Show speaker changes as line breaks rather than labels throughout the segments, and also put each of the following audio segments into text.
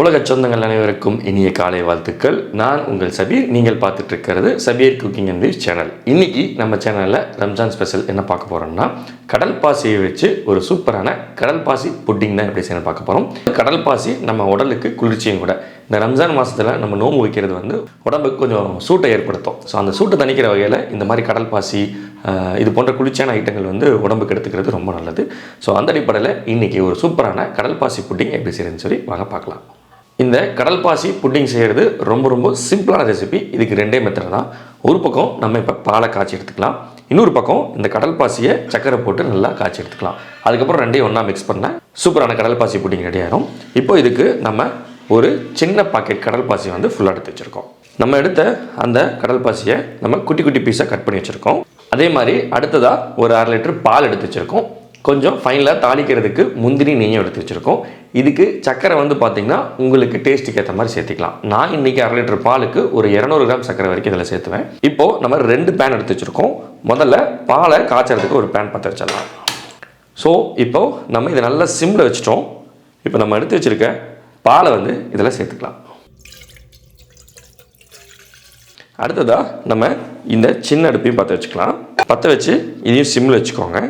உலக சொந்தங்கள் அனைவருக்கும் இனிய காலை வாழ்த்துக்கள். நான் உங்கள் சபீர். நீங்கள் பார்த்துட்டு இருக்கிறது சபீர் குக்கிங் அண்ட் வீஸ் சேனல். இன்னைக்கு நம்ம சேனலில் ரம்ஜான் ஸ்பெஷல் என்ன பார்க்க போகிறோம்னா கடல் பாசியை வச்சு ஒரு சூப்பரான கடல் பாசி புட்டிங் தான் எப்படி செய்யணும் பார்க்க போகிறோம் கடல் பாசி நம்ம உடலுக்கு குளிர்ச்சியும் கூட. இந்த ரம்ஜான் மாதத்தில் நம்ம நோம்பு வைக்கிறது வந்து உடம்புக்கு கொஞ்சம் சூட்டை ஏற்படுத்தும். ஸோ அந்த சூட்டை தணிக்கிற வகையில் இந்த மாதிரி கடல் பாசி இது போன்ற குளிர்ச்சியான ஐட்டங்கள் வந்து உடம்புக்கு எடுத்துக்கிறது ரொம்ப நல்லது. ஸோ அந்த அடிப்படையில் இன்றைக்கி ஒரு சூப்பரான கடல் பாசி புட்டிங் எப்படி செய்யறதுன்னு சொல்லி வாங்க பார்க்கலாம். இந்த கடல் பாசி புட்டிங் செய்கிறது ரொம்ப ரொம்ப சிம்பிளான ரெசிபி இதுக்கு ரெண்டே மெத்தட் தான். ஒரு பக்கம் நம்ம இப்போ பாலை காய்ச்சி எடுத்துக்கலாம். இன்னொரு பக்கம் இந்த கடல் பாசியை சக்கரை போட்டு நல்லா காய்ச்சி எடுத்துக்கலாம். அதுக்கப்புறம் ரெண்டையும் ஒன்றா மிக்ஸ் பண்ண சூப்பரான கடல் பாசி புட்டிங் ரெடி ஆகிடும் இப்போ இதுக்கு நம்ம ஒரு சின்ன பாக்கெட் கடல் பாசி வந்து ஃபுல்லாக எடுத்து வச்சுருக்கோம். நம்ம எடுத்த அந்த கடல் பாசியை நம்ம குட்டி குட்டி பீஸாக கட் பண்ணி வச்சுருக்கோம். அதே மாதிரி அடுத்ததாக ஒரு அரை லிட்டர் பால் எடுத்து வச்சுருக்கோம். கொஞ்சம் ஃபைனலாக தாளிக்கிறதுக்கு முந்திரி நெய்யும் எடுத்து வச்சுருக்கோம். இதுக்கு சக்கரை வந்து பார்த்திங்கன்னா உங்களுக்கு டேஸ்ட்டுக்கு ஏற்ற மாதிரி சேர்த்துக்கலாம். நான் இன்றைக்கி அரை லிட்டர் பாலுக்கு ஒரு இரநூறு கிராம் சக்கரை வரைக்கும் இதில் சேர்த்துவேன். இப்போது நம்ம ரெண்டு பேன் எடுத்து வச்சுருக்கோம். முதல்ல பாலை காய்ச்சறதுக்கு ஒரு பேன் பற்ற வச்சிடலாம். ஸோ இப்போது நம்ம இதை நல்லா சிம்மில் வச்சிட்டோம். இப்போ நம்ம எடுத்து வச்சுருக்க பாலை வந்து இதில் சேர்த்துக்கலாம். அடுத்ததாக நம்ம இந்த சின்ன அடுப்பையும் பற்ற வச்சுக்கலாம். பற்ற வச்சு இதையும் சிம்மில் வச்சுக்கோங்க.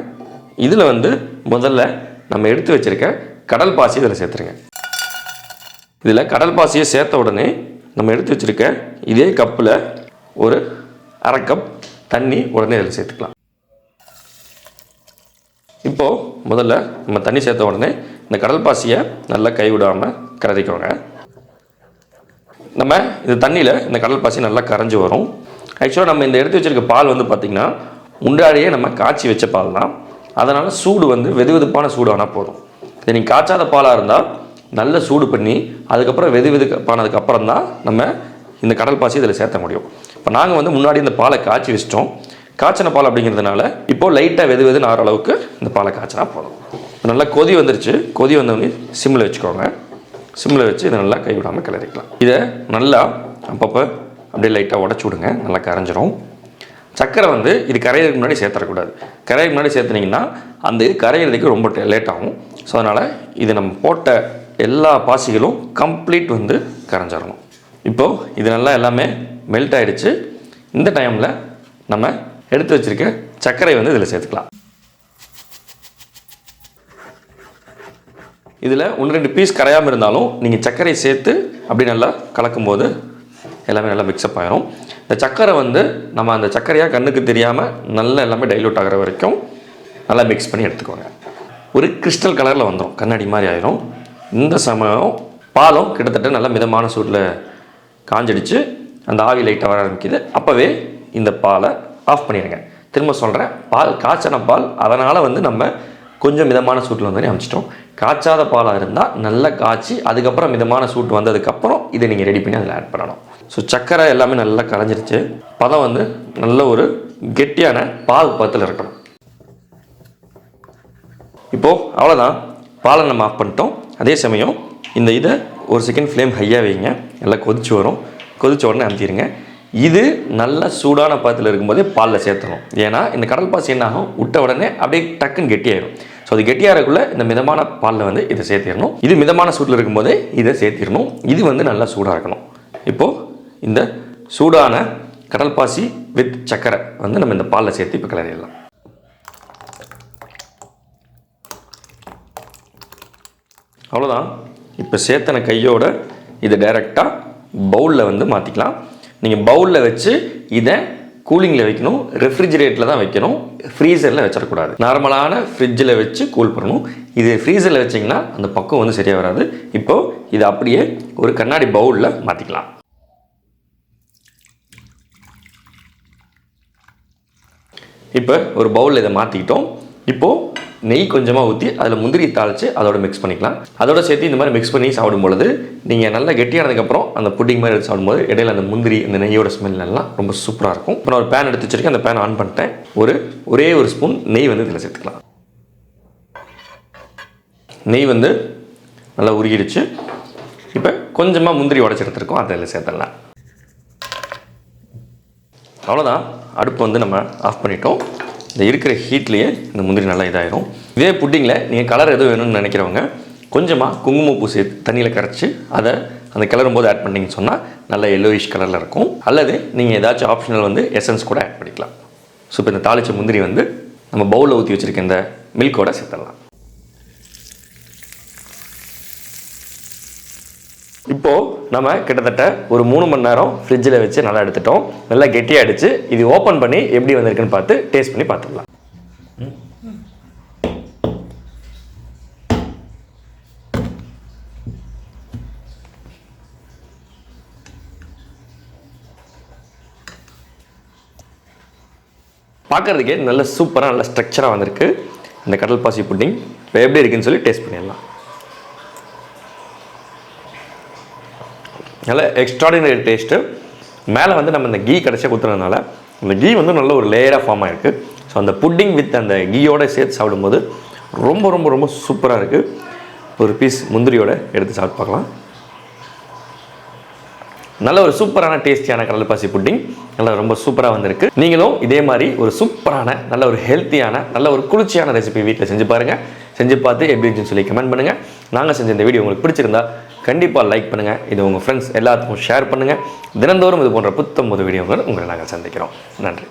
இதில் வந்து முதல்ல நம்ம எடுத்து வச்சிருக்க கடல் பாசி இதில் சேர்த்துருங்க. இதில் கடல் பாசியை சேர்த்த உடனே நம்ம எடுத்து வச்சிருக்க இதே கப்பில் ஒரு அரை கப் தண்ணி உடனே இதில் சேர்த்துக்கலாம். இப்போது முதல்ல நம்ம தண்ணி சேர்த்த உடனே இந்த கடல் பாசியை நல்லா கைவிடாமல் கரைக்கோங்க நம்ம இந்த தண்ணியில் இந்த கடல் பாசி நல்லா கரைஞ்சி வரும். ஆக்சுவலாக நம்ம இந்த எடுத்து வச்சிருக்க பால் வந்து பார்த்திங்கன்னா முன்னாடியே நம்ம காய்ச்சி வச்ச பால் தான் அதனால் சூடு வந்து வெது வெதுப்பான சூடு ஆனால் போதும். இது நீங்கள் காய்ச்சாத பாலாக இருந்தால் நல்ல சூடு பண்ணி அதுக்கப்புறம் வெது வெதுப்பானதுக்கு அப்புறம் தான் நம்ம இந்த கடல் பாசி இதில் சேர்த்த முடியும். இப்போ நாங்கள் வந்து முன்னாடி இந்த பாலை காய்ச்சி வச்சிட்டோம். காய்ச்சின பால் அப்படிங்கிறதுனால இப்போ லைட்டாக வெது வெதுன்னு ஆகிற அளவுக்கு இந்த பாலை காய்ச்சினா போதும். இப்போ நல்லா கொதி வந்துருச்சு. கொதி வந்தவங்க சிம்மில் வச்சுக்கோங்க. சிம்மில் வச்சு இதை நல்லா கைவிடாமல் கிளறிக்கலாம். இதை நல்லா அப்பப்போ அப்படியே லைட்டாக உடச்சி விடுங்க. நல்லா கரைஞ்சிரும். சக்கரை வந்து இது கரையிறதுக்கு முன்னாடி சேர்த்துறக்கூடாது. கரையிறதுக்கு முன்னாடி சேர்த்துனீங்கன்னா அந்த இது கரையிறதுக்கு ரொம்ப லேட் ஆகும். ஸோ அதனால் இது நம்ம போட்ட எல்லா பாசிகளும் கம்ப்ளீட் வந்து கரைஞ்சிடணும் இப்போது இது நல்லா எல்லாமே மெல்ட் ஆகிடுச்சு இந்த டைமில் நம்ம எடுத்து வச்சுருக்க சர்க்கரை வந்து இதில் சேர்த்துக்கலாம். இதில் ஒன்று ரெண்டு பீஸ் கரையாமல் இருந்தாலும் நீங்கள் சர்க்கரை சேர்த்து அப்படி நல்லா கலக்கும்போது எல்லாமே நல்லா மிக்சப் ஆகிரும் இந்த சக்கரை வந்து நம்ம அந்த சர்க்கரையாக கண்ணுக்கு தெரியாமல் நல்லா எல்லாமே டைல்யூட் ஆகிற வரைக்கும் நல்லா மிக்ஸ் பண்ணி எடுத்துக்கோங்க. ஒரு கிறிஸ்டல் கலரில் வந்துடும் கண்ணாடி மாதிரி ஆயிரும். இந்த சமயம் பாலும் கிட்டத்தட்ட நல்ல மிதமான சூட்டில் காஞ்சடிச்சு. அந்த ஆவி லைட்டாக வர ஆரம்பிக்குது. அப்போவே இந்த பாலை ஆஃப் பண்ணிடுங்க. திரும்ப சொல்கிறேன் பால் காய்ச்சன பால் அதனால் வந்து நம்ம கொஞ்சம் மிதமான சூட்டில் வந்து அமைச்சிட்டோம் காய்ச்சாத பாலாக இருந்தால் நல்லா காய்ச்சி அதுக்கப்புறம் மிதமான சூட்டு வந்ததுக்கப்புறம் இதை நீங்கள் ரெடி பண்ணி அதில் ஆட் பண்ணணும். ஸோ சர்க்கரை எல்லாமே நல்லா கலைஞ்சிருச்சு. பதம் வந்து நல்ல ஒரு கெட்டியான பால் பதத்தில் இருக்கணும். இப்போது அவ்வளோதான் பாலை நம்ம ஆஃப் பண்ணிட்டோம். அதே சமயம் இந்த இதை ஒரு செகண்ட் ஃப்ளேம் ஹையாக வைங்க. நல்லா கொதிச்சு வரும். கொதிச்ச உடனே அமுத்திடுங்க இது நல்ல சூடான பதத்தில் இருக்கும்போதே பாலில் சேர்த்துணும் ஏன்னா இந்த கடல் பாசி என்ன ஆகும்? விட்ட உடனே அப்படியே டக்குன்னு கெட்டியாயிடும் ஸோ அது கெட்டியாகிறக்குள்ளே இந்த மிதமான பாலில் வந்து இதை சேர்த்திடணும். இது மிதமான சூட்டில் இருக்கும்போதே இதை சேர்த்திடணும். இது வந்து நல்லா சூடாக இருக்கணும். இப்போது இந்த சூடான கடல் பாசி வித் சக்கரை வந்து நம்ம இந்த பாலில் சேர்த்து இப்போ கிளறிடலாம். அவ்வளோதான் இப்போ சேர்த்தன கையோட இதை டைரெக்டாக பவுலில் வந்து மாற்றிக்கலாம் நீங்கள் பவுலில் வச்சு இதை கூலிங்கில் வைக்கணும். ரெஃப்ரிஜிரேட்டரில் தான் வைக்கணும். ஃப்ரீசரில் வச்சிடக்கூடாது. நார்மலான ஃப்ரிட்ஜில் வச்சு கூல் பண்ணணும். இது ஃப்ரீசரில் வச்சிங்கன்னா அந்த பக்கம் வந்து சரியாக வராது. இப்போது இதை அப்படியே ஒரு கண்ணாடி பவுலில் மாற்றிக்கலாம் இப்போ ஒரு பவுலில் இதை மாற்றிக்கிட்டோம் இப்போது நெய் கொஞ்சமாக ஊற்றி அதில் முந்திரி தாளித்து அதோட மிக்ஸ் பண்ணிக்கலாம். அதோட சேர்த்து இந்த மாதிரி மிக்ஸ் பண்ணி சாப்பிடும் பொழுது நீங்கள் நல்லா கெட்டியானதுக்கப்புறம் அந்த புட்டிங் மாதிரி எடுத்து சாப்பிடும்போது இடையில அந்த முந்திரி அந்த நெய்யோட ஸ்மெல் எல்லாம் ரொம்ப சூப்பராக இருக்கும். இப்போ நான் ஒரு பேன் எடுத்து வச்சிருக்கேன். அந்த பேன் ஆன் பண்ணிட்டேன். ஒரு ஒரே ஒரு ஸ்பூன் நெய் வந்து இதில் சேர்த்துக்கலாம். நெய் வந்து நல்லா உருகிடுச்சு. இப்போ கொஞ்சமாக முந்திரி உடச்சி எடுத்துருக்கோம். அதில் சேர்த்துடலாம். அவ்வளோதான் அடுப்பு வந்து நம்ம ஆஃப் பண்ணிட்டோம். இந்த இருக்கிற ஹீட்லேயே இந்த முந்திரி நல்லா இதாயிரும். இதே புட்டிங்கில் நீங்கள் கலர் எதுவும் வேணும்னு நினைக்கிறவங்க கொஞ்சமாக குங்குமப்பூ சேர்த்து தண்ணியில் கரைச்சி அதை அந்த கிளறும் போது ஆட் பண்ணிங்கன்னு சொன்னால் நல்ல எல்லோயிஷ் கலரில் இருக்கும். அல்லது நீங்கள் ஏதாச்சும் ஆப்ஷனல் வந்து எசன்ஸ் கூட ஆட் பண்ணிக்கலாம். ஸோ இப்போ இந்த தாளிச்ச முந்திரி வந்து நம்ம பவுலில் ஊற்றி வச்சுருக்க இந்த மில்கோட சேர்த்துடலாம். இப்போது நம்ம கிட்டத்தட்ட ஒரு மூணு மணி நேரம் ஃப்ரிட்ஜில் வச்சு நல்லா எடுத்துட்டோம். நல்லா கெட்டியாகிடுச்சு இது ஓப்பன் பண்ணி எப்படி வந்திருக்குன்னு பார்த்து டேஸ்ட் பண்ணி பார்த்துடலாம் பார்க்குறதுக்கே நல்ல சூப்பராக நல்ல ஸ்ட்ரக்சராக வந்திருக்கு. இந்த கடல் பாசி புட்டிங் இப்போ எப்படி இருக்குன்னு சொல்லி டேஸ்ட் பண்ணிடலாம். நல்ல எக்ஸ்ட்ராடினரி டேஸ்ட்டு மேலே வந்து நம்ம இந்த கீ கடைசியாக ஊற்றுறதுனால அந்த கீ வந்து நல்ல ஒரு லேயராக ஃபார்ம் ஆகிருக்கு ஸோ அந்த புட்டிங் வித் அந்த கீயோட சேர்த்து சாப்பிடும்போது ரொம்ப ரொம்ப ரொம்ப சூப்பராக இருக்குது ஒரு பீஸ் முந்திரியோட எடுத்து சாப்பிட்டு பார்க்கலாம். நல்ல ஒரு சூப்பரான டேஸ்டியான கடல்பாசி புட்டிங் நல்லா ரொம்ப சூப்பராக வந்திருக்கு. நீங்களும் இதே மாதிரி ஒரு சூப்பரான நல்ல ஒரு ஹெல்த்தியான நல்ல ஒரு குளிர்ச்சியான ரெசிபி வீட்டில் செஞ்சு பாருங்கள் செஞ்சு பார்த்து எப்படி இருந்துச்சுன்னு சொல்லி கமெண்ட் பண்ணுங்கள் நாங்கள் செஞ்ச இந்த வீடியோ உங்களுக்கு பிடிச்சிருந்தா கண்டிப்பாக லைக் பண்ணுங்கள் இது உங்கள் ஃப்ரெண்ட்ஸ் எல்லாத்துக்கும் ஷேர் பண்ணுங்கள் தினந்தோறும் இது போன்ற புத்தம் புது வீடியோக்கள் உங்களை நாங்கள் சந்திக்கிறோம். நன்றி.